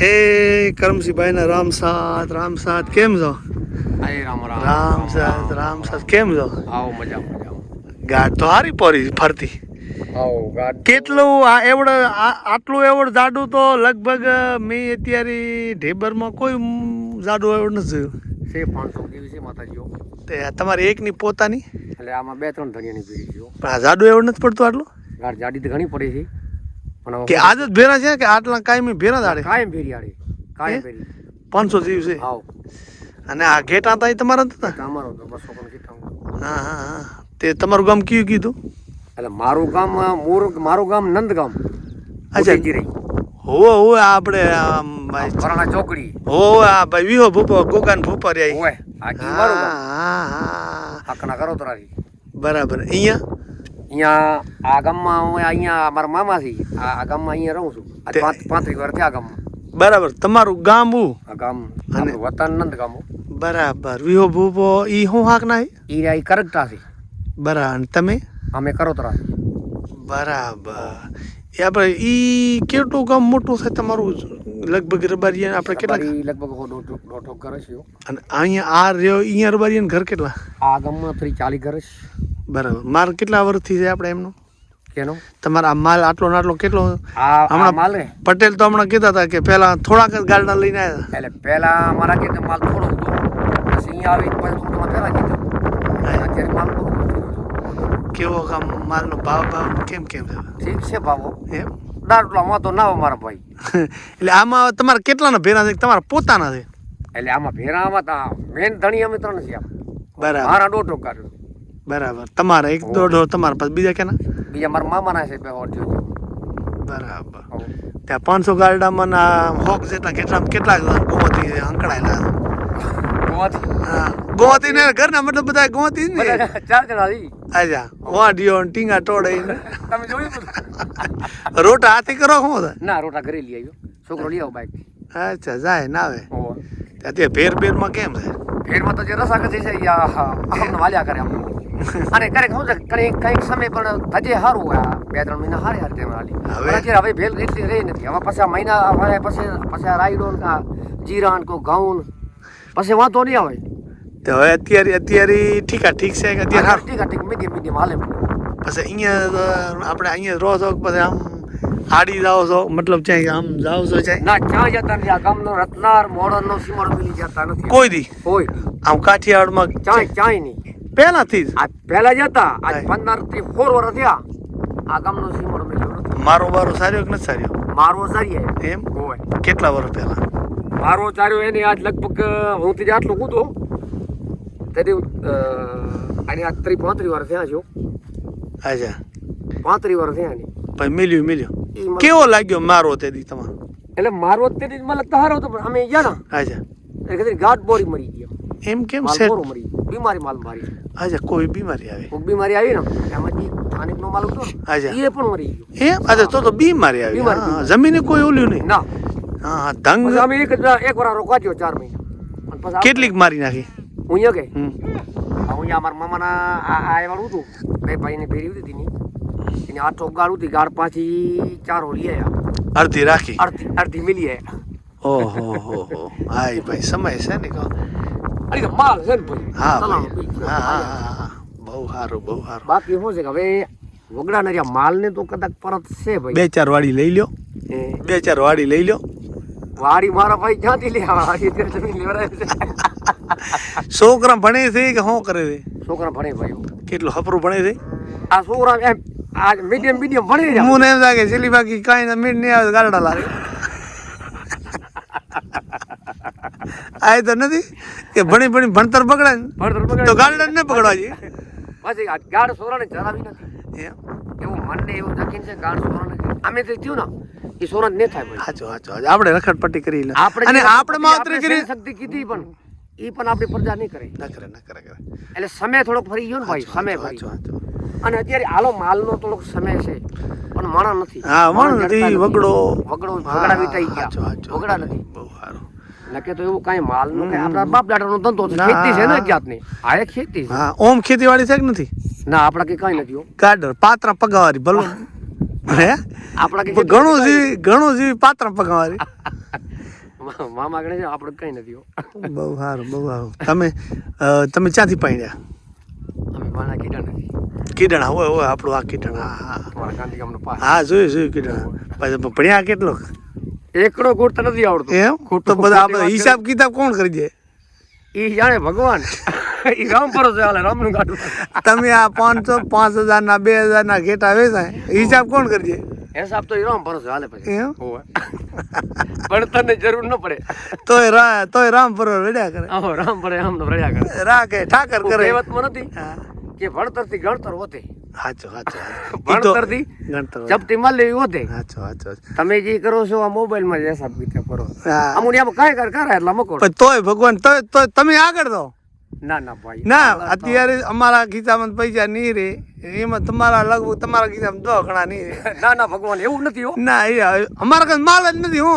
એ કરમસીભાઈ ના રામ સાત રામ સાત કેમ છો? રામ રામ રામ સાત રામ સાત કેમ છો? આવો મજા ગાઢ તો હારી પડી ફરતી. આવો કેટલું આ એવડ આટલું એવડ જાડું તો લગભગ મેં અત્યારે ઢેબરમાં કોઈ જાડું એવડ નથી જોયું. છે પાંચસો કેવી છે માતાજીઓ? તે તમારી એકની પોતાની? એટલે આમાં બે ત્રણ ધનિયાની પીડી છે પણ આ જાડું એવડ નથી પડતું આટલું? ગાઢ જાડી તો ઘણી પડી છે. પણ આજ કે આદત ભેરા છે કે આટલા કાયમી ભેરા દાડે? કાયમ ભેરી આડે કાયમ ભેરી. પાંચસો જીવ છે? હાવ અને આ ઘેટા હતા એ તમારા જ હતા? અમારો તો બસો પણ ઘેટા હા હા હા. તે તમારું ગામ કયું કીધું? એટલે મારું ગામ મોર મારું ગામ નંદગામ. અચ્છા. ગીરી હોવે હોવે આપણે ભાઈ વરાણા ચોકડી. હોવે આ ભાઈ વિહો ભૂપો ગોગાન ભૂપર આઈ ઓય આ કી હા હા હા. કરો તરાથી બરાબર. અહીંયા? અહીંયા આ ગામમાં હું અહીંયા મારા મામા થી આ આ ગામમાં અહીંયા રહું છું. આ પાંત્રીસ વર્ષ થયા આ ગામમાં. બરાબર તમારું ગામ હું? આ ગામ અને- વતન નંદ ગામ બરાબર વિહો ભૂપો ઈ હું હાક ના ઈ ઈ કરગટા છે બરાબર તમે? અમે કરોતરા બરાબર. એ આપણે ઈ કેટલું ગામ મોટું છે તમારું? લગભગ રબારિયા આપણે કેટલા લગભગ દોઢ દોઢ ઘર છે અને અહીંયા આ રહ્યો અહીંયા રબારિયા ઘર કેટલા? આ ગામમાં ત્રી ચાલી ઘર છે બરાબર. માલ કેટલા વર્ષથી છે આપણે એમનું? કેનો? તમારા આ માલ આટલો ને આટલો કેટલો? હમણાં- માલ? રે પટેલ તો હમણાં કીધા હતા કે પહેલા થોડાક જ ગાડા લઈને આવ્યા એટલે પહેલા મારા કે માલ થોડો હતો. પછી અહીંયા આવીને પછી થોડું પહેલા કીધું. અત્યારે માલ કેવો કામ માલનો ભાવ ભાવ કેમ કેમ. ઠીક છે ભાવો. એમ? દાટલામાં તો ના મારા ભાઈ. એટલે આમાં તમારે કેટલાના ભેરા છે? તમારા પોતાના છે? એટલે આમાં ભેરામાં તો મેન ધણી અમે ત્રણ છે બરાબર. મારા દોઢો કાઢ્યો બરાબર. તમારા એક દોઢો તમારા પાસે બીજા કેના બીજા મારા મામાના છે બે હોટ છે. બરાબર ત્યાં પાંચસો ગાર્ડામાં ના હોક જેટલા કેટલા કેટલા ગોમતી અંકળાયેલા ગોવાથી. હા. ઘર ના મતલબ બધા ગોમતી ને. ચાર જણા હતી. આજા. વાડીઓ ને ટીંગા ટોળે તમે જોયું રોટા હાથી કરો શું ના રોટા ઘરે લઈ આવ્યો. છોકરો લઈ આવો બાઈક. અચ્છા જાય ના આવે ઓહો. ફેર ભેર ભેરમાં કેમ છે ફેરમાં તો જે રસાકસી છે વાલ્યા કરે આમ. અને ક્યારેક શું છે કંઈક કંઈક સમય પણ હજે સારું આ બે ત્રણ મહિના હારી હારે તેમાં હાલી. હવે? અત્યારે હવે ભેલ એટલી રહી નથી. હવે પછી મહિના હવે પછી પછી આ રાયડો કા આ કો ઘઉં પછી વાંધો નહીં આવે. તો હવે અત્યારે અત્યારે ઠીક ઠીક છે કે અત્યારે ઠીક ઠીક મીડિયમ મીડિયમ હાલે પછી અહીંયા આપણે અહીંયા રહો છો પછી આમ આડી જાઓ છો? મતલબ ક્યાંય આમ જાઓ છો ક્યાંય? ના ક્યાં જતા નથી. આ ગામનો રત્નાર મોડરનો સીમડ મિલી જતા નથી. કોઈ દી? કોઈ. આમ કાઠિયાવાડમાં ચાય ચાય નહીં. પહેલાથી જ? આ પહેલા જતા આજ. પંદરથી ફોર વર્ષ થયા. આ ગામનો મેં જોયો નથી મારો બારો સાર્યો કે નથી સાર્યો? મારો સારી એમ? હોય કેટલા વર્ષ પહેલા? મારો ચાર્યો એને આજ લગભગ હું તે આટલો કૂદો. તેની આની આ ત્રી પાંત્રી વર્ષ થયા છો અચ્છા પાંત્રી વર્ષ થયા ની પછી મિલ્યું મિલ્યું. કેવો લાગ્યો મારો તે દી તમારો? એટલે મારો તેથી મને તહારો હતો પણ અમે ગયા. ને અચ્છા એટલે કીધું ગાંઠ બોરી મરી ગયો. એમ કેમ માલ છે? બીમારી માલ મારી. અચ્છા કોઈ બીમારી આવે. કોઈ બીમારી આવી ને એમાંથી સ્થાનિક નો માલ હતો. એ પણ મરી ગયો. એમ અચ્છા તો તો બીમારી આવી. જમીને કોઈ ઓલ્યું નહીં. ના. હા ધંગ. અમે એક એક વાર રોકાજો ચાર મહિના. કેટલીક મારી નાખી? હું કે. હું અમારા મામાના આ આ વાળું હતું. બે ભાઈને ભેરી હતી ની. એને આઠો ગાળ હતી ગાળ પાછી ચાર હોલી આયા. અડધી રાખી. અડધી અડધી મિલી આયા. ઓહો હો હો. હાય ભાઈ સમય છે ને કહો. અરે માલ છે ને ભાઈ. હા. હા બહુ સારું બહુ સારું બાકી શું છે કે હવે વગડા ના માલ ને તો કદાચ પરત છે ભાઈ. બે ચાર વાડી લઈ લ્યો. બે ચાર વાડી લઈ લ્યો. વાડી મારા ભાઈ ક્યાંથી લે? વાડી જમીન લેવડાવે છે. છોકરા ભણે છે કે શું કરે છે? છોકરા ભણે ભાઈ. કેટલું હપરું ભણે છે? આ છોકરા એમ આ મીડિયમ મીડિયમ ભણે છે મને એમ લાગે છેલ્લી બાકી કાંઈ ના મીઠ નહીં આવે ગાડા ગારડા લાગે. આ તો નથી કે ભણી ભણી ભણતર બગડે ને? ભણતર બગડે. તો ગાર્ડન ને પકડવા જોઈએ. પછી આ ગાઢ છોકરાને જરાવી નથી. એવું મનને એવું જકીન છે ગાઢ છોકરાને અમે તે થયું ને એ છોકરાને નહીં થાય સાચો સાચો. આપણે રખડપટ્ટી કરી લે. આપણે અને આપણે માત્ર કરી શક્તિ કીધી પણ એ પણ આપણી પ્રજા નહીં કરે. ના કરે ના કરે કરે. એટલે સમય થોડોક ફરી ગયો ને ભાઈ સમય સાચું, સાચો. અને અત્યારે આલો માલનો થોડોક સમય છે પણ માણા નથી. હા માણસ નથી. વગડો. વગડો વગડા વીટાઈ ગયા. વગડા નથી. બહુ સારું. નકે તો એવું કાંઈ માલનું કાંઈ આપણા બાપ દાદાનો ધંધો છે. ખેતી છે ને એક જાતની. આ એક ખેતી છે. હા ઓમ ખેતીવાડી છે કે નથી? ના આપણા કે કાંઈ નથી ગાડર પાત્ર પગાવારી ભલો. હે? આપણા કે ઘણું જીવી ઘણું જીવી પાત્ર પગાવારી. મામા ગણે છે આપણે કઈ નથી બહુ સારું બહુ સારું. તમે તમે ક્યાંથી પાડ્યા અમે માણા કીધા નથી કીડણા હોય હોય આપણું આ કીડણા હા હા જોયું જોયું કીડણા પછી ભણ્યા કેટલો? એકડો ગોળતા નથી આવડતો. એમ? તો બધા આપણે હિસાબ કિતાબ કોણ કરી દે? ઈ જાણે ભગવાન. ઈ રામ ભરોસે ચાલે રામનું કાઢું તમે આ પાંચસો પાંચ હજારના બે હજારના ઘેટા વેચાય હિસાબ કોણ કરી દે? હિસાબ તો રામ ભરોસે હાલે પછી એમ? પણ તને જરૂર ન પડે. તોય રા તોય રામ પર રડ્યા કરે. રામ ભરે આમ તો રડ્યા કરે. રા કે ઠાકર કરે. કહેવતમાં નથી? હા. કે ભણતરથી ગણતર હોતે. સાચો સાચો ભણતરથી ગણતર. ચપટી માર લેવી હોતે. સાચો સાચો તમે જે કરો છો આ મોબાઈલમાં જ હિસાબ કિતાબ કરો. હા. અમુક કાંઈ કર કરા એટલા મકો તોય ભગવાન તોય તમે આગળ દો ના ના ભાઈ. ના અત્યારે અમારા ખિસ્સામાં પૈસા નહીં રે એમાં તમારા લગભગ તમારા ખિસ્સામાં દો ઘણા નહીં રે ના ના ભગવાન એવું નથી ના એ અમારા કઈ માલ જ નથી હું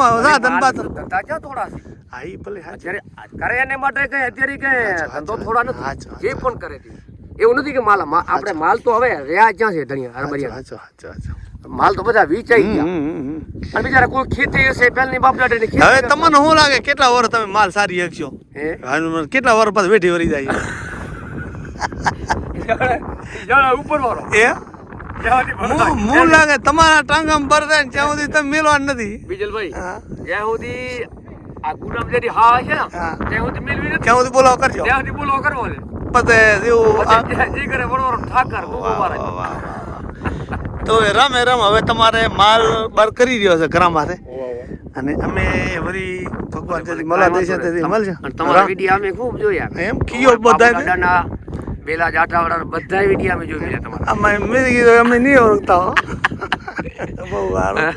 બાધન ધંધા ક્યાં થોડા હા એ ભલે અત્યારે કરે એને માટે કઈ અત્યારે કઈ ધંધો થોડા નથી. જે પણ કરે એવું નથી કે માલ મા- આપણે માલ તો હવે રહ્યા ક્યાં છે ધણિયા સાચું. માલ તો બધા વેચાઈ ગયા. હમ, હમ, હમ. અને બિચારા કોઈ ખેતી હશે પહેલની બાપ દાદાની ખેતી હવે તમને શું લાગે કેટલા વર તમે માલ સારી શકશો હે? હવે કેટલા વર પાછ વેઠી વરી જાય? ઉપર વાળો એ? હું લાગે તમારા ટાંગામાં ભરતા ને ત્યાં સુધી તમે મેળવાનું નથી. બીજલભાઈ હા. જ્યાં સુધી આ ગુલાબ હા છે ને ત્યાં સુધી મેળવી ત્યાં સુધી બોલાવો કરજો. ત્યાં સુધી બોલો કરવો છે. પછી એવું આ- પછી જે કરે ઠાકર. તો રમે રમ હવે તમારે માલ બાર કરી રહ્યો છે ઘરામાંથી. અને અમે વરી ભગવાન તેથી મળવા દેશે તેથી મળશે. તમારા વીડિયો અમે ખૂબ જોયા. એમ કીયો બધા બેલા જાટાવાળા બધા વીડિયો અમે જોઈ લીધા તમારા. અમે મેં કીધું અમે નહીં ઓળખતા હો. બહુ સારું.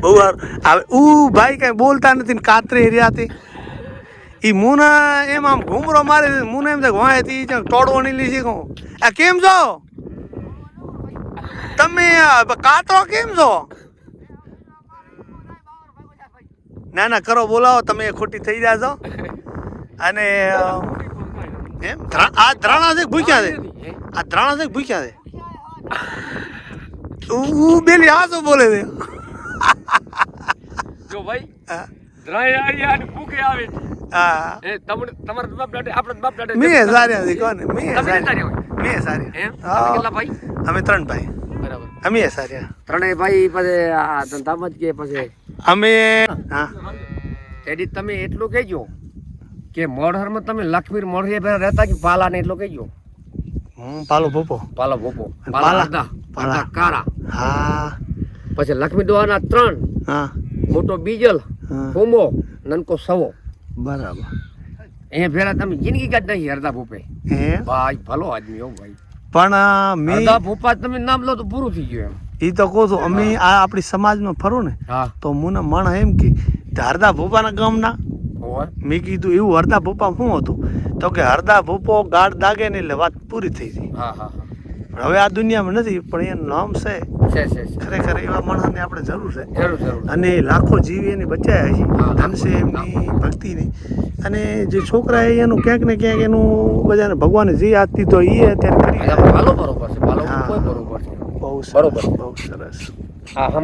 બહુ સારું. હવે ઉ ભાઈ કઈ બોલતા નથી ને કાતરી રહ્યા હતી ઈ મુના એમ આમ ઘૂમરો મારે મુને એમ થાય વાંહે થી ટોળવો નહીં લીધી કહું આ કેમ છો? તમે કાતરો કેમ છો? ના ના કરો બોલાવો તમે ખોટી થઈ જાશો અને એમ આ ધ્રાણા છે ભૂખ્યા છે? આ ધ્રાણા છે ભૂખ્યા છે? હું બેલી આ શું બોલે છે. જો ભાઈ હા, આવી અને ભૂખે આવે હા. તમને તમારા બાપ દાદા આપણા બાપ દાદા મેં સારી હતી કોને? મેં તમે સારી. સારી સારી. એમ? કેટલા ભાઈ? અમે ત્રણ ભાઈ. બરાબર. અમે સારી ત્રણેય ભાઈ પછી આ ધંધામાં જ કે પછી? અમે હા. એડી તમે એટલું કહેજો કે મોઢરમાં તમે લક્ષ્મી મોઢે પહેલા રહેતા કે પાલા ને એટલું કહેજો? હું પાલો ભોપો. પાલો ભોપો. પાલા. પાલા. કારા હા. પછી લક્ષ્મી દોવાના ત્રણ. હા. મોટો બીજલ હોમો નનકો સવો. બરાબર. અહીંયા ફેરા તમે જિંદગી કાઢ નહીં હરદા ભૂપે. હે? ભાઈ ભલો આદમી હો ભાઈ. પણ મેં હરદા ભૂપા તમે નામ લો તો પૂરું થઈ ગયું એમ. એ તો કહું છું અમે આ આપણી સમાજમાં ફરું ને હા. તો મને મણ એમ કે હરદા ભૂપાના ગામના. મેં કીધું એવું હરદા ભૂપા શું હતું? તો કે હરદા ભૂપો ગાઢ દાગે ને એટલે વાત પૂરી થઈ ગઈ. હા હા. હવે આ દુનિયામાં નથી પણ એનું નામ છે. ખરેખર એવા માણસની આપણે જરૂર છે. અને લાખો જીવી એને બચાયા છે ધન છે એમની ભક્તિની. અને જે છોકરા એ એનું ક્યાંક ને ક્યાંક એનું બધાને ભગવાને જે હાથ દીધો એ અત્યારે કરી બહુ. સરસ બહુ સરસ. હા.